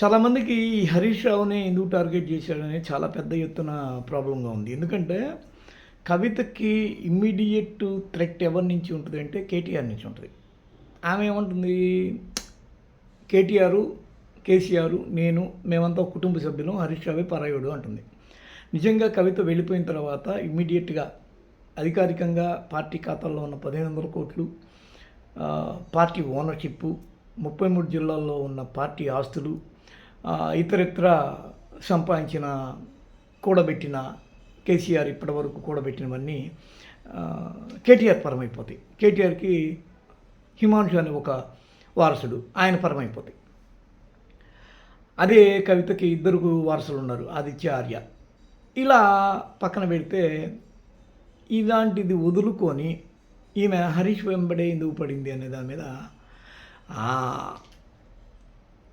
చాలామందికి ఈ హరీష్ రావుని ఎందుకు టార్గెట్ చేశాడనే చాలా పెద్ద ఎత్తున ప్రాబ్లంగా ఉంది. ఎందుకంటే కవితకి ఇమ్మీడియట్ థ్రెట్ ఎవరి నుంచి ఉంటుంది అంటే కేటీఆర్ నుంచి ఉంటుంది. ఆమె ఏమంటుంది? కేటీఆర్ కేసీఆర్ నేను మేమంతా కుటుంబ సభ్యులం హరీష్ రావే పరాయుడు అంటుంది. నిజంగా కవిత వెళ్ళిపోయిన తర్వాత ఇమ్మీడియట్గా అధికారికంగా పార్టీ ఖాతాల్లో ఉన్న పదిహేను వందల కోట్లు పార్టీ ఓనర్షిప్ ముప్పై మూడు జిల్లాల్లో ఉన్న పార్టీ ఆస్తులు ఇతరితర సంపాదించిన కూడబెట్టిన కేసీఆర్ ఇప్పటివరకు కూడబెట్టినవన్నీ కేటీఆర్ పరమైపోతాయి. కేటీఆర్కి హిమాంశు అనే ఒక వారసుడు ఆయన పరమైపోతాయి. అదే కవితకి ఇద్దరు వారసులు ఉన్నారు ఆదిత్య ఆర్య ఇలా పక్కన పెడితే ఇలాంటిది వదులుకొని ఈమె హరీష్ వెంబడే ఎందుకు పడింది అనే దాని మీద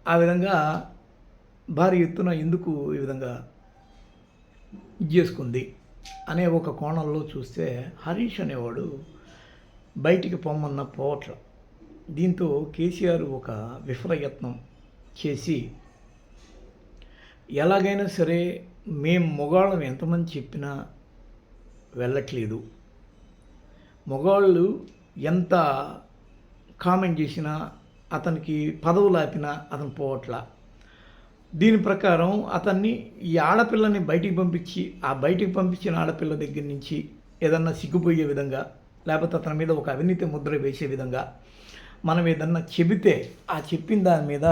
ఆ విధంగా భారీ ఎత్తున ఎందుకు ఈ విధంగా ఇది చేసుకుంది అనే ఒక కోణంలో చూస్తే హరీష్ అనేవాడు బయటికి పొమ్మన్న పోవట్ల. దీంతో కేసీఆర్ ఒక విఫలయత్నం చేసి ఎలాగైనా సరే మేం మొగాళ్ళం ఎంతమంది చెప్పినా వెళ్ళట్లేదు. మొగాళ్ళు ఎంత కామెంట్ చేసినా అతనికి పదవులు ఆపినా అతను పోవట్లా. దీని ప్రకారం అతన్ని ఈ ఆడపిల్లని బయటికి పంపించి ఆ బయటికి పంపించిన ఆడపిల్ల దగ్గర నుంచి ఏదన్నా సిగ్గుపోయే విధంగా లేకపోతే అతని మీద ఒక అవినీతి ముద్ర వేసే విధంగా మనం ఏదన్నా చెబితే ఆ చెప్పిన దాని మీద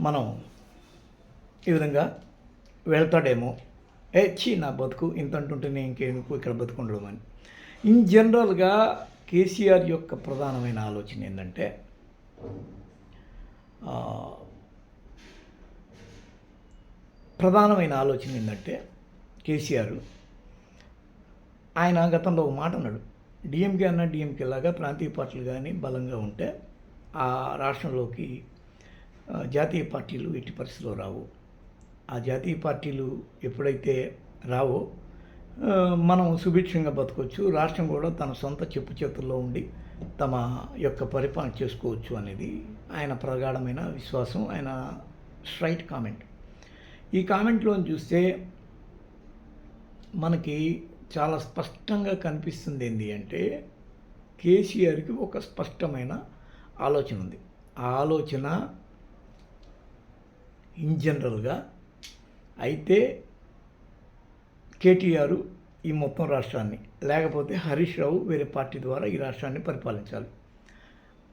మనం ఈ విధంగా వెళ్తాడేమో. ఏ చీ నా బతుకు ఇంత అంటుంటే నేను ఇంకెందుకు ఇక్కడ బతుకుండడం అని ఇన్ జనరల్గా కేసీఆర్ యొక్క ప్రధానమైన ఆలోచన ఏంటంటే ప్రధానమైన ఆలోచన ఏంటంటే కేసీఆర్. ఆయన గతంలో ఒక మాట అన్నాడు డిఎంకే అన్న డిఎంకే లాగా ప్రాంతీయ పార్టీలు కానీ బలంగా ఉంటే ఆ రాష్ట్రంలోకి జాతీయ పార్టీలు ఎట్టి పరిస్థితిలో రావు. ఆ జాతీయ పార్టీలు ఎప్పుడైతే రావో మనం సుభిక్షంగా బతకొచ్చు రాష్ట్రం కూడా తన సొంత చెప్పు చేతుల్లో ఉండి తమ యొక్క పరిపాలన చేసుకోవచ్చు అనేది ఆయన ప్రగాఢమైన విశ్వాసం ఆయన స్ట్రైట్ కామెంట్. ఈ కామెంట్లోని చూస్తే మనకి చాలా స్పష్టంగా కనిపిస్తుంది ఏంటి అంటే కేసీఆర్కి ఒక స్పష్టమైన ఆలోచన ఉంది. ఆ ఆలోచన ఇన్ జనరల్గా అయితే కేటీఆర్ ఈ మొత్తం రాష్ట్రాన్ని లేకపోతే హరీష్ రావు వేరే పార్టీ ద్వారా ఈ రాష్ట్రాన్ని పరిపాలించాలి.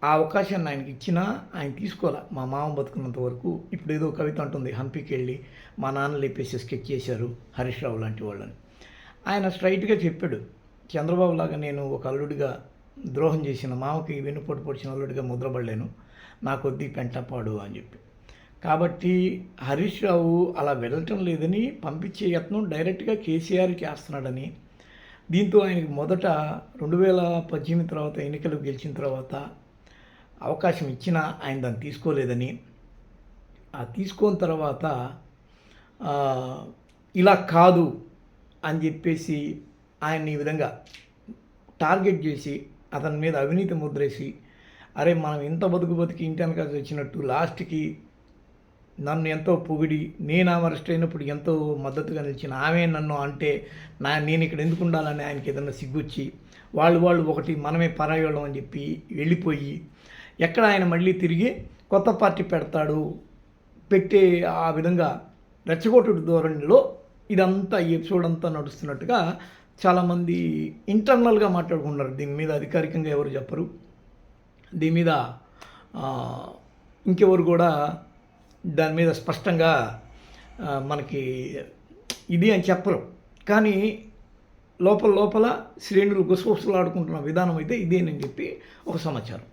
ఆ అవకాశాన్ని ఆయనకి ఇచ్చినా ఆయన తీసుకోవాలా మా మామ బతుకున్నంత వరకు ఇప్పుడు ఏదో కవిత అంటుంది హంపికి వెళ్ళి మా నాన్న లేపేసి స్కెచ్ చేశారు హరీష్ రావు లాంటి వాళ్ళని. ఆయన స్ట్రైట్గా చెప్పాడు చంద్రబాబు లాగా నేను ఒక అల్లుడిగా ద్రోహం చేసిన మామకి వెన్నుపోటు పొడిచిన అల్లుడిగా ముద్రపడలేను నా కొద్దీ పెంటపాడు అని చెప్పి. కాబట్టి హరీష్ రావు అలా వెళ్ళటం లేదని పంపించే యత్నం డైరెక్ట్గా కేసీఆర్ చేస్తున్నాడని దీంతో ఆయనకి మొదట రెండు వేల పద్దెనిమిది తర్వాత ఎన్నికలు గెలిచిన తర్వాత అవకాశం ఇచ్చినా ఆయన దాన్ని తీసుకోలేదని. ఆ తీసుకున్న తర్వాత ఇలా కాదు అని చెప్పేసి ఆయన్ని ఈ విధంగా టార్గెట్ చేసి అతని మీద అవినీతి ముద్రేసి అరే మనం ఇంత బతుకు బతికి ఇంటి వెనకాల్సి వచ్చినట్టు లాస్ట్కి నన్ను ఎంతో పొగిడి నేను ఆమె అరెస్ట్ అయినప్పుడు ఎంతో మద్దతుగా నిలిచిన ఆమె నన్ను అంటే నా నేను ఇక్కడ ఎందుకు ఉండాలని ఆయనకి ఏదన్నా సిగ్గుచ్చి వాళ్ళు వాళ్ళు ఒకటి మనమే పరాయోళం అని చెప్పి వెళ్ళిపోయి ఎక్కడ ఆయన మళ్ళీ తిరిగి కొత్త పార్టీ పెడతాడు పెట్టే ఆ విధంగా రెచ్చగొట్టుడు ధోరణిలో ఇదంతా ఈ ఎపిసోడ్ అంతా నడుస్తున్నట్టుగా చాలామంది ఇంటర్నల్గా మాట్లాడుకుంటున్నారు. దీని మీద అధికారికంగా ఎవరు చెప్పరు. దీని మీద ఇంకెవరు కూడా దాని మీద స్పష్టంగా మనకి ఇది అని చెప్పరు. కానీ లోపల లోపల శ్రేణులు గుసగుసలాడుకుంటున్న విధానం అయితే ఇదేనని చెప్పి ఒక సమాచారం.